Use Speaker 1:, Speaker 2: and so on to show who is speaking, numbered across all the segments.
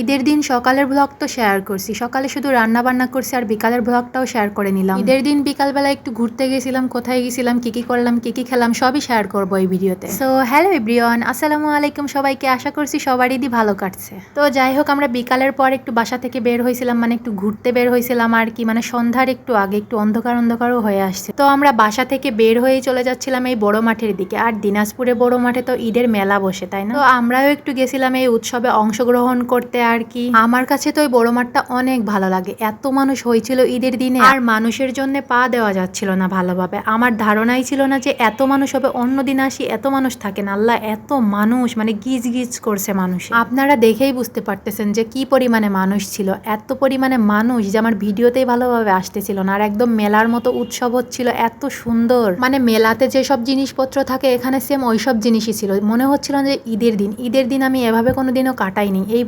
Speaker 1: ঈদের দিন সকালের ব্লগ তো শেয়ার করছি। সকালে শুধু রান্না বান্না করছি আর বিকালের ব্লগটাও শেয়ার করে নিলাম। ঈদের দিন বিকালবেলা একটু ঘুরতে গেছিলাম কোথায় গেছিলাম কি কি করলাম কি কি খেলাম সবই শেয়ার করব এই ভিডিওতে। সো হ্যালো এভরিওয়ান আসসালামু আলাইকুম সবাইকে। আশা করছি সবার ঈদই ভালো কাটছে। তো যাই হোক আমরা বিকালের পর একটু বাসা থেকে বের হয়েছিলাম মানে একটু ঘুরতে বের হয়েছিলাম আর কি মানে সন্ধ্যার একটু আগে একটু অন্ধকার অন্ধকারও হয়ে আসছে। তো আমরা বাসা থেকে বের হয়ে চলে যাচ্ছিলাম এই বড় মাঠের দিকে। আর দিনাজপুরে বড় মাঠে তো ঈদের মেলা বসে তাই না? তো আমরাও একটু গেছিলাম এই উৎসবে অংশগ্রহণ করতে আর কি? আমার কাছে তো ওই বড় মাঠটা অনেক ভালো লাগে। এত মানুষ হয়েছিল ঈদের দিনে। আর মানুষের জন্য পা দেওয়া যাচ্ছিল না ভালোভাবে। আমার ধারণাই ছিল না যে এত মানুষ হবে অন্য দিন আসি এত মানুষ থাকে না। আল্লাহ এত মানুষ মানে গিজ গিজ করছে মানুষ। আপনারা দেখেই বুঝতে পারতেছেন যে কি পরিমাণে মানুষ ছিল। এত পরিমাণে মানুষ যে আমার ভিডিওতেই ভালোভাবে আসতেছিল না। আর একদম মেলার মতো উৎসব হচ্ছিল এত সুন্দর। মানে মেলাতে যেসব জিনিসপত্র থাকে এখানে সেম ওইসব জিনিসই ছিল। মনে হচ্ছিল যে ঈদের দিন। ঈদের দিন আমি এভাবে কোনোদিনও কাটাইনি। এই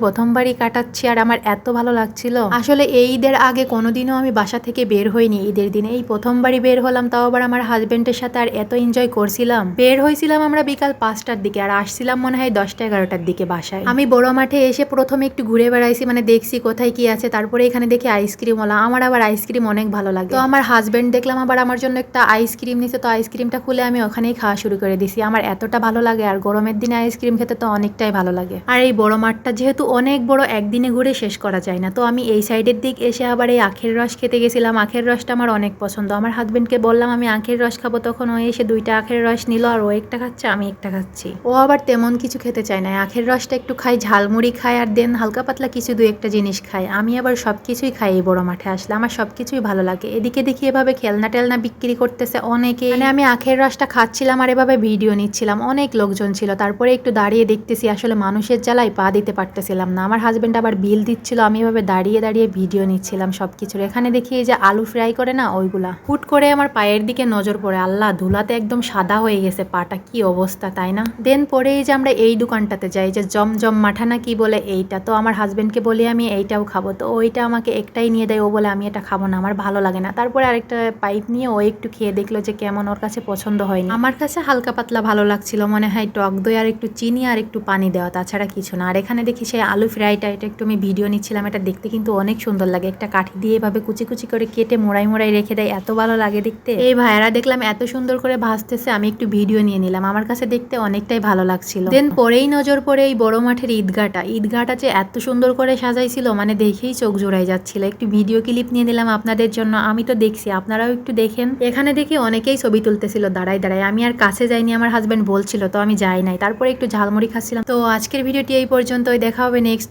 Speaker 1: প্রথমবারই কাটাচ্ছি আর আমার এত ভালো লাগছিল। আসলে এই ঈদের আগে কোনোদিনও আমি বাসা থেকে বের হইনি। ঈদের দিনে এই প্রথমবারই বের হলাম, তাও আবার আমার হাজবেন্ডের সাথে আর এত এনজয় করছিলাম। বের হয়েছিলাম আমরা বিকাল পাঁচটার দিকে আর আসছিলাম মনে হয় দশটা এগারোটার দিকে বাসায়। আমি বড় মাঠে এসে প্রথমে একটু ঘুরে বেড়াইছি মানে দেখছি কোথায় কি আছে। তারপরে এখানে দেখি আইসক্রিম ওলা। আমার আবার আইসক্রিম অনেক ভালো লাগে। তো আমার হাজবেন্ড দেখলাম আবার আমার জন্য একটা আইসক্রিম নিছে। তো আইসক্রিমটা খুলে আমি ওখানেই খাওয়া শুরু করে দিছি। আমার এতটা ভালো লাগে আর গরমের দিনে আইসক্রিম খেতে তো অনেকটাই ভালো লাগে। আর এই বড় মাঠটা যেহেতু অনেক বড় একদিনে ঘুরে শেষ করা যায় না। তো আমি এই সাইডের দিক এসে আবার এই আখের রস খেতে গেছিলাম। আখের রসটা আমার অনেক পছন্দ। আমার হাজব্যান্ডকে বললাম, আমি আখের রস খাব। তখন ও এসে দুইটা আখের রস নিল আর ও একটা খাচ্ছে, আমি একটা খাচ্ছি। ও আবার তেমন কিছু খেতে চায় না। আখের রসটা একটু খাই, ঝালমুড়ি খায় আর দেন হালকা পাতলা কিছু দু একটা জিনিস খাই। আমি আবার সব কিছুই খাই এই বড় মাঠে। আসলে আমার সব কিছুই ভালো লাগে। এদিকে দেখি এভাবে খেলনা টেলনা বিক্রি করতেছে অনেকে। মানে আমি আখের রসটা খাচ্ছিলাম আর এভাবে ভিডিও নিচ্ছিলাম। অনেক লোকজন ছিল। তারপরে একটু দাঁড়িয়ে দেখতেছি, আসলে মানুষের জ্বালায় পা দিতে পারতেছিলাম না। আমার হাজবেন্ড আবার বিল দিচ্ছিল, আমি এভাবে দাঁড়িয়ে দাঁড়িয়ে ভিডিও নিচ্ছিলাম সব কিছুর এখানে দেখি এই যে আলু ফ্রাই করে না, ওইগুলা। হুট করে আমার পায়ের দিকে নজর পড়ে, আল্লাহ ধুলাতে একদম সাদা হয়ে গেছে পাটা, কি অবস্থা, তাই না? দেন পরে এই যে আমরা এই দোকানটাতে যাই যে জমজম মাঠা না কি বলে, এইটা তো আমার হাজবেন্ডকে বলি আমি এইটাও খাব। তো ওইটা আমাকে একটাই নিয়ে দেয়, ও বলে আমি এটা খাব না, আমার ভালো লাগে না। তারপরে আরেকটা পাইপ নিয়ে ও একটু খেয়ে দেখল যে কেমন ওর কাছে পছন্দ হয়নি। আমার কাছে হালকা পাতলা ভালো লাগছিল, মনে হয় টক দই আর একটু চিনি আর একটু পানি দেওয়া, তাছাড়া কিছু না। আর এখানে দেখি সেই আলু ফ্রাইটা এটা একটু আমি ভিডিও নিচ্ছিলাম, এটা দেখতে কিন্তু অনেক সুন্দর লাগে। একটা কাঠি দিয়ে এভাবে কুচি কুচি করে কেটে মোড়াই মোড়াই রেখে দেয়, এত ভালো লাগে দেখতে। এই ভাইয়ারা দেখলাম এত সুন্দর করে ভাসতেছে, আমি একটু ভিডিও নিয়ে নিলাম, আমার কাছে দেখতে অনেকটাই ভালো লাগছিল। দেন পরেই নজর পড়ে এই বড় মাঠের ঈদগাটা ঈদগাটা যে এত সুন্দর করে সাজাইছিল মানে দেখেই চোখ জোড়াই যাচ্ছিল। একটু ভিডিও ক্লিপ নিয়ে নিলাম আপনাদের জন্য, আমি তো দেখছি, আপনারাও একটু দেখেন। এখানে দেখি অনেকেই ছবি তুলতেছিল দাঁড়াই দাঁড়াই আমি আর কাছে যাইনি, আমার হাজব্যান্ড বলছিল, তো আমি যাই নাই। তারপরে একটু ঝালমুড়ি খাচ্ছিলাম। তো আজকের ভিডিওটি এই পর্যন্তই, দেখা হবে নেক্সট